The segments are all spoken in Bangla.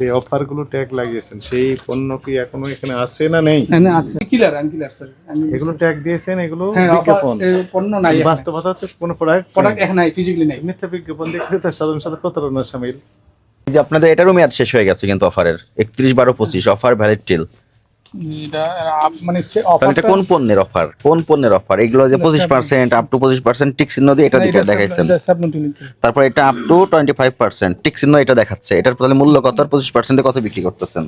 যে অফারগুলো ট্যাগ লাগিয়েছেন সেই পণ্য কি এখনও এখানে আছে না নেই? হ্যাঁ আছে। কিলার আনকিলার স্যার এগুলো ট্যাগ দিয়েছেন এগুলো হ্যাঁ বিজ্ঞাপন। পণ্য নাই বাস্তবতা হচ্ছে কোনো প্রোডাক্ট প্রোডাক্ট এখানে নাই ফিজিক্যালি নাই। মিথ্যা বিজ্ঞাপন দেখলে তার সাধারণ সাথে প্রতারণার সামিল। যে আপনাদের এটারও মেয়াদ শেষ হয়ে গেছে কিন্তু অফারের একত্রিশ বারো পঁচিশ অফার ভ্যালিড টিল এটা মানে এটা কোন পণ্যের অফার কোন পণ্যের অফার এগুলো যে পঁচিশ পার্সেন্ট আপ টু পঁচিশ পার্সেন্ট টিক চিহ্ন দিয়ে এটা দিকে দেখাইছেন। তারপর এটা up to twenty five percent tick চিহ্ন এটা দেখাচ্ছে। এটার তাহলে মূল্য কত আর পঁচিশ পার্সেন্টে কত বিক্রি করতেছেন?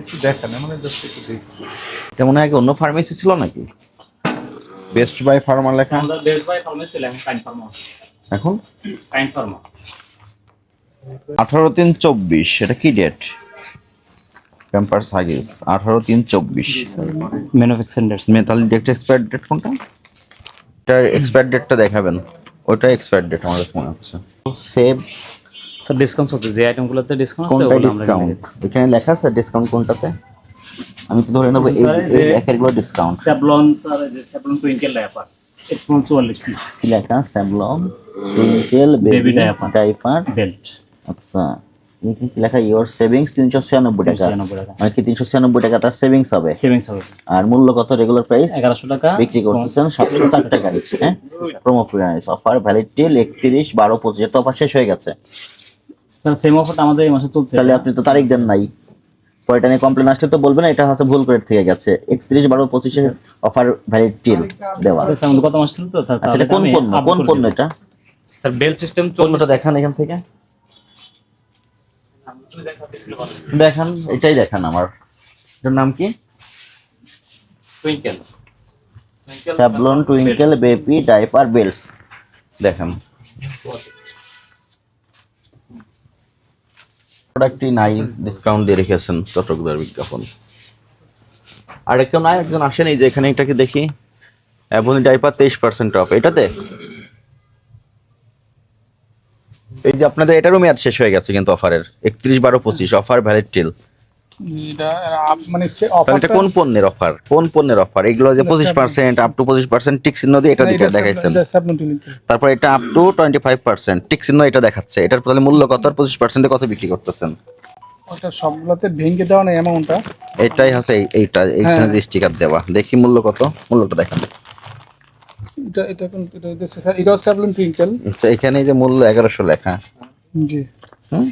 একটু দেখান মানে জাস্ট একটু দেখি। এটা মনে হয় অন্য ফার্মেসি ছিল নাকি? বেস্ট বাই ফার্মার লেখা। বেস্ট বাই ফার্মে কাইন ফার্মা এখন? কাইন ফার্মা আঠারো তিন চব্বিশ এটা কি ডেট ক্যাম্পার সাগিস আঠারো তিন চব্বিশ। ম্যানুফ্যাকচারার্স তাহলে ডেট এক্সপায়ার ডেট কোনটা? এটার এক্সপায়ার ডেটটা দেখাবেন। ওটা এক্সপায়ার ডেট আমার কাছে মনে হচ্ছে। সেভ স্যার ডিসকাউন্ট চলছে যে আইটেমগুলোতে ডিসকাউন্ট আছে কোনটা ডিসকাউন্ট এখানে লেখা আছে ডিসকাউন্ট কোনটাতে? আমি তো ধরে নেব এই স্যার, এই একেরগুলো ডিসকাউন্ট স্যাবলন স্যার যে স্যাবলন টুইঙ্কেল ল্যাপার স্মল চুয়াল্লিশ পিস লেখা? স্যামলং twinkle baby diaper. Diaper belt আচ্ছা। এখানে কি লেখা? ইওর সেভিংস তিনশো ছিয়ানব্বই টাকা। 396 টাকা। মানে কি তিনশো ছিয়ানব্বই টাকা তার সেভিংস হবে? সেভিংস হবে। আর মূল্য কত রেগুলার প্রাইস এগারোশো টাকা। বিক্রি করতেছেন সাতশো চার টাকা। দিচ্ছে হ্যাঁ promo price offer valid till একত্রিশ বারো পঁচিশ তো অফার শেষ হয়ে গেছে। স্যার সেম অফারটা আমাদের এই মাসে চলছে। তাহলে আপনি তো তারিখ দেন নাই। পরে নিয়ে কমপ্লেন আসলে তো বলবেন এটা হচ্ছে ভুল করে থেকে গেছে। একত্রিশ বারো পঁচিশে অফার ভ্যালিড টিল দেওয়া। স্যার আমাদের কত মাস ছিল তো স্যার আচ্ছা কোন পণ্য? কোন পণ্য এটা? স্যার বেল সিস্টেম পণ্যটা দেখান এখান থেকে। দেখান এটাই দেখান আমার। এটার নাম কি? Twinkle Savlon Twinkle baby diaper belts দেখেন। প্রোডাক্টই নাই ডিসকাউন্ট দিয়ে রেখেছেন চট্টগ্রামের বিজ্ঞাপন। আর কেউ নাই একজন আসেন এই যে এখানে এটাকে দেখি। এবং ডাইপার তেইশ পার্সেন্ট অফ এটাতে? এই যে আপনাদের এটারও মেয়াদ শেষ হয়ে গেছে কিন্তু অফারের একত্রিশ বারো পঁচিশ অফার ভ্যালিড টিল মানে এটা কোন পণ্যের অফার কোন পণ্যের অফার এগুলো যে পঁচিশ পার্সেন্ট আপ টু পঁচিশ পার্সেন্ট টিক চিহ্ন দিয়ে এটা দিকে দেখাইছেন। তারপর এটা up to twenty five percent tick চিহ্ন এটা দেখাচ্ছে। এটার তাহলে মূল্য কত আর পঁচিশ পার্সেন্টে কত বিক্রি করতেছেন? ওটা সবগুলোতে ভেঙে দেওয়া অ্যামাউন্টটা এটাই হচ্ছে এইটা এইখানে যে স্টিকার দেওয়া। দেখি মূল্য কত। মূল্যটা দেখান। এটা এটা কোন এটা এটা স্যার এটাও স্যাবলন টুইঙ্কেল এখানে যে মূল্য এগারোশো লেখা। জি। হুম?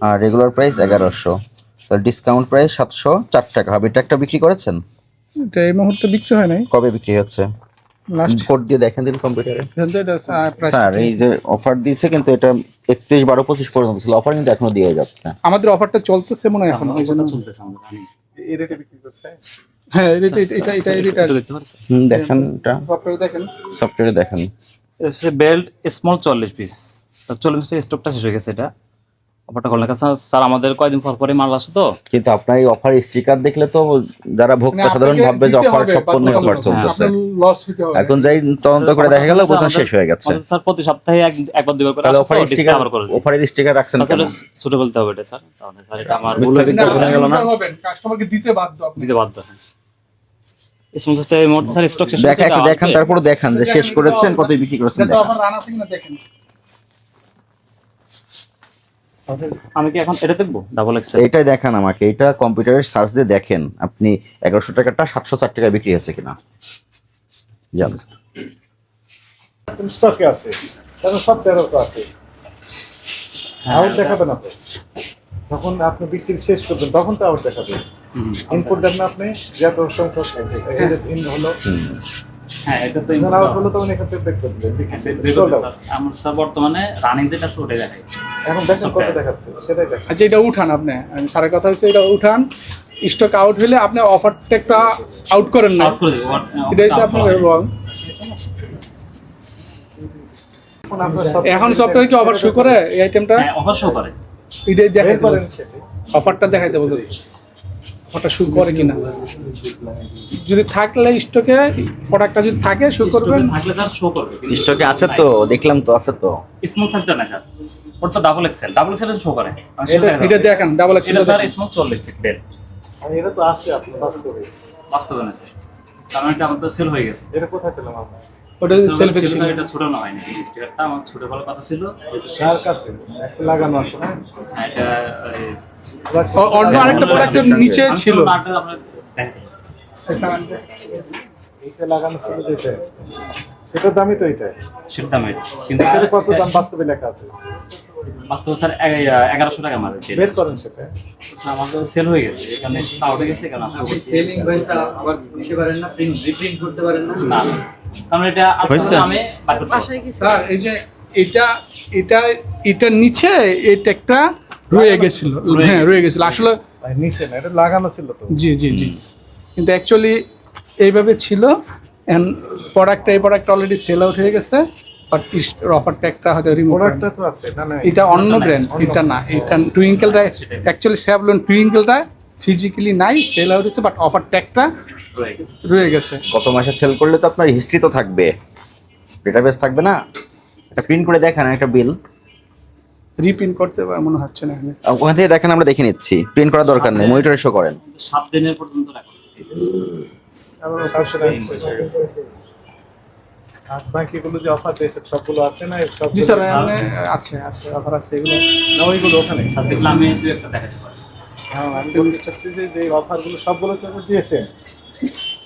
আর রেগুলার প্রাইস এগারোশো। ডিসকাউন্ট প্রাইস সাতশো চার টাকা। হবে এটা একটা বিক্রি করেছেন? এটা এই মুহূর্তে বিক্রি হয় নাই। কবে বিক্রি হচ্ছে? লাস্ট কোড দিয়ে দেখেন দিন কম্পিউটারে স্যার এই যে অফার দিয়েছে কিন্তু এটা একত্রিশ বারো পঁচিশ পর্যন্ত ছিল। অফার কিন্তু এখনও দিয়ে যাচ্ছে। আমাদের অফারটা চলতেছে মনে হয় এখন। ওই জন্য চলতেছে আমাদের এই রেটে বিক্রি করছে? হ্যাঁ এটা এটা এটা এটা দেখেন এটা। সফটওয়্যার দেখেন। সফটওয়্যারে দেখেন। বেল্ট স্মল চল্লিশ পিস চল্লিশ পিসের স্টকটা শেষ হয়ে গেছে এটা। অফারটা করলেন। স্যার আমাদের কয়দিন পর পরে মাল আসে তো? কিন্তু আপনার এই অফার স্টিকার দেখলে তো যারা ভোক্তা সাধারণ ভাববে যে অফার সব পণ্য অফার চলতেছে। এখন যাই তদন্ত করে দেখা গেল বোঝা শেষ হয়ে গেছে। স্যার প্রতি সপ্তাহে একবার দুবার করে তাহলে অফারের স্টিকার আবার করে অফারের স্টিকার রাখছেন তাহলে ছোট বলতে হবে এটা স্যার। তাহলে স্যার এটা আমার ভুল হয়েছে, গেল না? কাস্টমারকে দিতে বাধ্য। দিতে বাধ্য হ্যাঁ। মোট স্যার স্টক শেষ দেখান তারপরে দেখান যে শেষ করেছেন কত বিক্রি করেছেন এটা তো দেখান। অফার রান আছে কিনা দেখেন আমি কি এখন এটা দেখব? ডাবল এক্স এইটাই দেখান আমাকে। এটা কম্পিউটারের সার্চ দিয়ে দেখেন আপনি এগারোশো টাকাটা সাতশো চার টাকা বিক্রি হয়েছে কিনা। যান। স্টকে আছে। আছে? আউট দেখাবেন আপনি। যখন আপনি বিক্রি শেষ করবেন তখন তো আউট দেখাবেন। ইনপুট দেন আপনি সংখ্যক ইন হলো। হ্যাঁ এটা তো যখন আউট হলো তখন এখান থেকে। আমার স্যার বর্তমানে রানিং যেটা আছে ওটাই দেখাই। এখন দেখেন কত দেখাচ্ছে সেটাই দেখেন আচ্ছা এটা উঠান আপনি। আমি সারের কথা হচ্ছে এটা উঠান। স্টক আউট হলে আপনি অফারটা একটা আউট করেন না। আউট করে দেবো এটা হচ্ছে আপনার বল। এখন সফটওয়্যার কি অফার শো করে এই আইটেমটা হ্যাঁ অবশ্যই করে। এটাই বলছে। সেটি। অফারটা দেখাইতে বলতেছে ওটা শু করে কিনা। যদি থাকলে স্টকে প্রোডাক্টটা যদি থাকে শু এ থাকলে স্যার শো করবে। স্টকে আছে তো দেখলাম তো আছে তো। স্মল সাইজটা না স্যার ওটা তো double XL double XL show করে। এটা- দেখেন ডাবল এক্সেল এটা স্যার স্মল চল্লিশ ফিট বেড আর এটা তো আছে আপনার বাস্তবে। বাস্তবে না কারণ এটা আমাদের সেল হয়ে গেছে। এটা কোথায় পেলাম আমরা? ওটা সেলফ ছিল এটা ছুটানো হয়নি। স্টিকারটা আমার ছুটে কথা ছিল। যেহেতু কাছে? একটা লাগানো আছে হ্যাঁ, এটা অন্য আরেকটা প্রোডাক্টের নিচে ছিল। লাগানো ছিল যেটা সেটার দামই তো এটাই সেটা দাম এটা। কিন্তু কত দাম বাস্তবে লেখা আছে? বাস্তবে স্যার এগারোশো টাকা bill। করেন সেটা। আচ্ছা, আমাদের সেল হয়ে গেছে এখানে আউট হয়ে গেছে এখানে আসলে সেলিং প্রাইসটা আবার নিতে পারেন না প্রিন্ট রিপ্রিন্ট করতে পারেন না। না কারণ এটা? আমি বার স্যার এই যে এটা এটা এটার নিচে এই ট্যাগটা রয়ে গেছিল। হ্যাঁ। রয়ে গেছিল। আসলে নিচে না এটা লাগানো ছিল তো। জি জি জি। কিন্তু অ্যাকচুয়ালি এইভাবে ছিল অ্যান্ড প্রোডাক্টটা এই প্রোডাক্ট অলরেডি সেল আউট হয়ে গেছে। বাট হয়তো রিমুভ প্রোডাক্টটা তো আছে না না এটা অন্য ব্র্যান্ড এটা না এটা টুইঙ্কেলটা অ্যাকচুয়ালি স্যাভলন টুইঙ্কেলটা ফিজিক্যালি নাই সেল আউট হয়েছে বাট অফার ট্যাগটা রয়ে গেছে। গত মাসে সেল করলে তো আপনার হিস্ট্রি তো থাকবে। ডেটাবেস থাকবে না। এটা প্রিন্ট করে দেখান একটা বিল রিপ্রিন্ট করতে পারে মনে হচ্ছে না এখানে। ওখান থেকে দেখেন আমরা দেখে নিচ্ছি। প্রিন্ট করার দরকার নেই মনিটরে শো করেন। সাত দিনের পর্যন্ত সাতশো টাকা শেষ হয়ে গেছে আর বাকিগুলো যে অফার দিয়েছে সবগুলো আছে না? সব জি স্যার আছে। আছে অফার আছে এগুলো। না ওইগুলো ওখানে। দু একটা দেখাতে পারি হ্যাঁ আমি তো বুঝতে পারছি যে যে অফারগুলো সবগুলো তো দিয়েছেন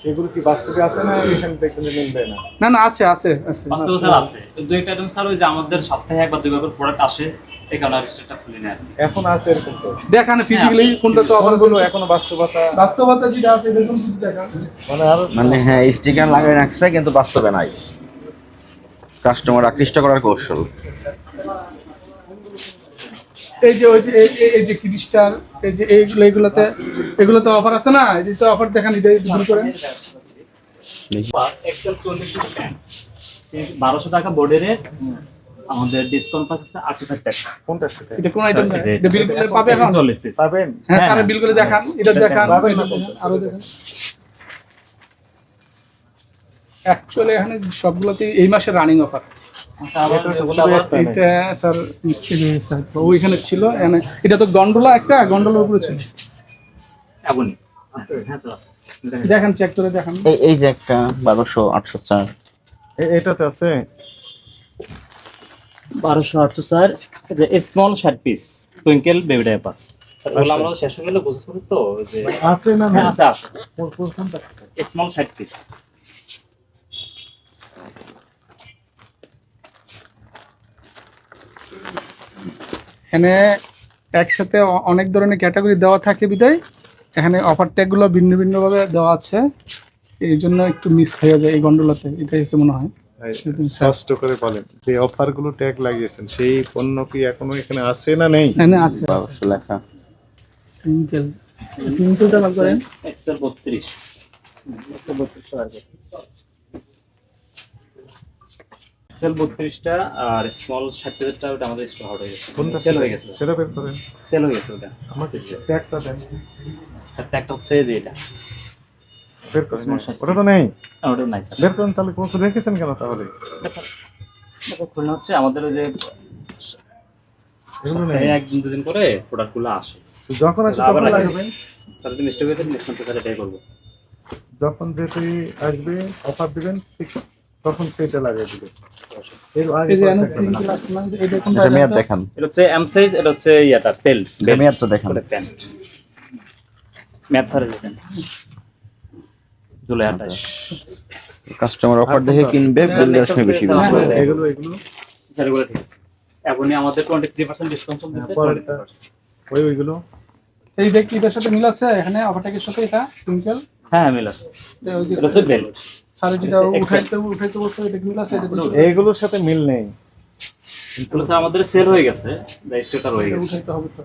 সেগুলো কি বাস্তবে আছে না এখানে দেখলে মিলবে না? না না আছে আছে আছে বাস্তবে স্যার আছে। দু একটা আইটেম স্যার ওই যে আমাদের সপ্তাহে একবার দুইবার করে প্রোডাক্ট আসে এই কারণে আর স্টেটটা খুলে নেয় এখন আছে এরকম তো। দেখান ফিজিক্যালি কোনটা তো অফার অফারগুলো এখনও বাস্তবতা? বাস্তবতা যেটা আছে দেখুন কিছু দেখান মানে মানে হ্যাঁ স্টিকার লাগিয়ে রাখছে কিন্তু বাস্তবে নাই। কাস্টমার আকৃষ্ট করার কৌশল। এই যে ওই যে এই- যে ক্রিস্টাল এই যে এইগুলো এগুলোতে এগুলোতে অফার আছে না? এই যে অফার দেখান এটা ভুল করেন বারোশো টাকা বোর্ডের আমাদের ডিসকাউন্ট পাচ্ছে আশি হাজার টাকা। কোনটা সেটা? এটা কোন আইটেম এটা বিল করে পাবে এখন? চল্লিশ পাবেন? হ্যাঁ হ্যাঁ, স্যার হ্যাঁ। বিল দেখান এটা দেখান। আরও দেখান। অ্যাকচুয়ালি এখানে সবগুলোতে এই মাসে রানিং অফার আচ্ছা এটা স্যার মিস্টেক ওইখানে ছিল এটা তো গন্ডোলা একটা গন্ডোলার উপরে ছিল। আছে হ্যাঁ স্যার আছে। দেখেন। চেক করে দেখান। এই এই যে একটা বারোশো আটশো চার। এটাতে আছে? বারোশো আটশো চার যে small shirt piece Twinkle baby diaper আমরা শেষ হয়ে গেলে তো যে আছে না হ্যাঁ আছে? স্মল শার্ট পিস এখানে একসাথে অনেক ধরনের ক্যাটাগরি দেওয়া থাকে বিদায়। এখানে অফার ট্যাগগুলো ভিন্ন ভিন্নভাবে দেওয়া আছে। এই জন্য একটু মিস হয়ে যায় এই গন্ডোলাতে এটা হচ্ছে মনে হয়। স্পষ্ট করে বলেন যে অফারগুলো ট্যাগ লাগিয়েছেন সেই পণ্য কি এখনও এখানে আছে না নেই? এখানে আছে। লেখা। টুইঙ্কেল টুইঙ্কেলটা বত্রিশ। এক্সেল বত্রিশটা আর স্মল ষাট পিসেরটা ওটা আমাদের স্টক আউট হয়ে গেছে। সেল হয়ে গেছে। সেটা বের করেন সেল হয়ে গেছে ওটা। আমাকে ট্যাগটা দেন। স্যার ট্যাগটা হচ্ছে যে এটা। বের করেন। ওটা তো নেই। ওটা নাই স্যার বের করেন তাহলে। কোন রেখেছেন কেন তাহলে? খুলনা হচ্ছে আমাদের ওই যে সপ্তাহে একদিন দুদিন করে প্রোডাক্টগুলো আসে। যখন আসে আবার তখন লাগাবেন। লাগাবেন। স্যার মিস্টেক হয়েছে নেক্সট মান্থে স্যার এটাই করব। যখন যেটাই আসবে অফার দিবেন ঠিক তখন সেটা লাগিয়ে এর আগে এটা মেয়াদ দেখান। এটা হচ্ছে এম সাইজ এটা হচ্ছে ইয়াটা বেল্ট মেয়াদটা দেখান। প্যান্ট ম্যাথ স্যার যেতেন জুলাই আঠাশ। কাস্টমার অফার দেখে কিনবে বিল দেওয়ার বেশি হ্যাঁ, হ্যাঁ। এগুলো এগুলো? স্যার এগুলো ঠিক আছে। এখনই আমাদের টোয়েন্টি থ্রি পার্সেন্ট ডিসকাউন্ট চলতেছে পরেরটা। ওই ওইগুলো? এই এটার সাথে মিল আছে এখানে সাথে এটা টুইঙ্কেল হ্যাঁ মিল আছে। এটা হচ্ছে বেল্ট স্যার যেটা উঠাইতে উঠাইতে বলছে এটা মিল আছে এইগুলোর সাথে মিল নেই। এগুলো স্যার আমাদের সেল হয়ে গেছে রয়ে গেছে। উঠাইতে হবে তো।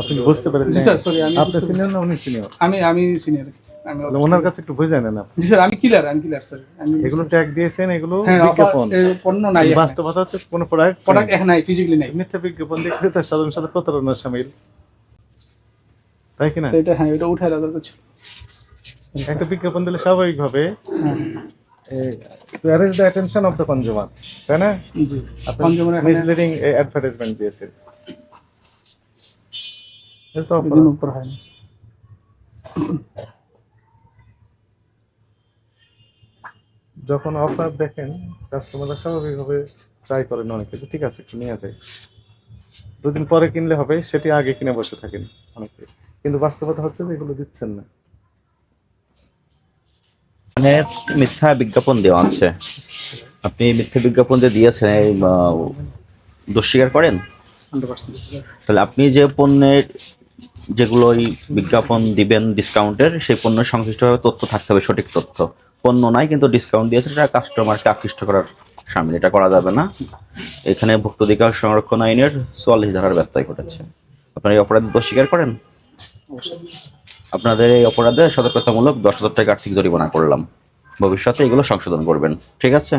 আপনি বুঝতে পেরেছেন? স্যার সরি আমি আপনি সিনিয়র না উনি সিনিয়র আমি আমি সিনিয়র আমি ওনার কাছে একটু বুঝে নেন আপনি। জি স্যার আমি ক্লিয়ার আমি ক্লিয়ার স্যার আমি এগুলো ট্যাগ দিয়েছেন এগুলো হ্যাঁ বিজ্ঞাপন। পণ্য নাই বাস্তবতা হচ্ছে কোনো প্রোডাক্ট প্রোডাক্ট এখন নাই ফিজিক্যালি নাই। মিথ্যা বিজ্ঞাপন দিয়ে ক্রেতার সাধারণ সাথে প্রতারণার সামিল। তাই কিনা এটা হ্যাঁ এটা উঠায় রাখার কিছু একটা বিজ্ঞাপন দিলে স্বাভাবিকভাবে arrange the attention of the consumer তাই না? জি আপনি Consumer এখানে- মিসলিডিং অ্যাডভার্টাইজমেন্ট দিয়েছেন। এটা তো উপর হয় না যখন অফার দেখেন কাস্টমাররা স্বাভাবিকভাবে ট্রাই করেন অনেক কিছু ঠিক আছে একটু নিয়ে যায় দুদিন পরে কিনলে হবে সেটি আগে কিনে বসে থাকেন অনেকে। কিন্তু বাস্তবতা হচ্ছে যে এগুলো দিচ্ছেন না। মানে মিথ্যা বিজ্ঞাপন দেওয়া আছে আপনি মিথ্যা বিজ্ঞাপন যে দিয়েছেন এই আহ, দোষ স্বীকার করেন? তাহলে আপনি যে পণ্যের যেগুলো বিজ্ঞাপন দিবেন ডিসকাউন্টের সেই পণ্য সংশ্লিষ্টভাবে তথ্য থাকতে হবে সঠিক তথ্য। পণ্য নাই কিন্তু ডিসকাউন্ট দিয়েছে এটা কাস্টমারকে আকৃষ্ট করার সামনে এটা করা যাবে না। এখানে ভুক্তাধিকার সংরক্ষণ আইনের চুয়াল্লিশ ধারার ব্যত্যয় ঘটেছে। আপনারা এই অপরাধে দোষ স্বীকার করেন? আপনাদের এই অপরাধে সতর্কতামূলক দশ হাজার টাকা আর্থিক জরিমানা করলাম ভবিষ্যতে এগুলো সংশোধন করবেন। ঠিক আছে?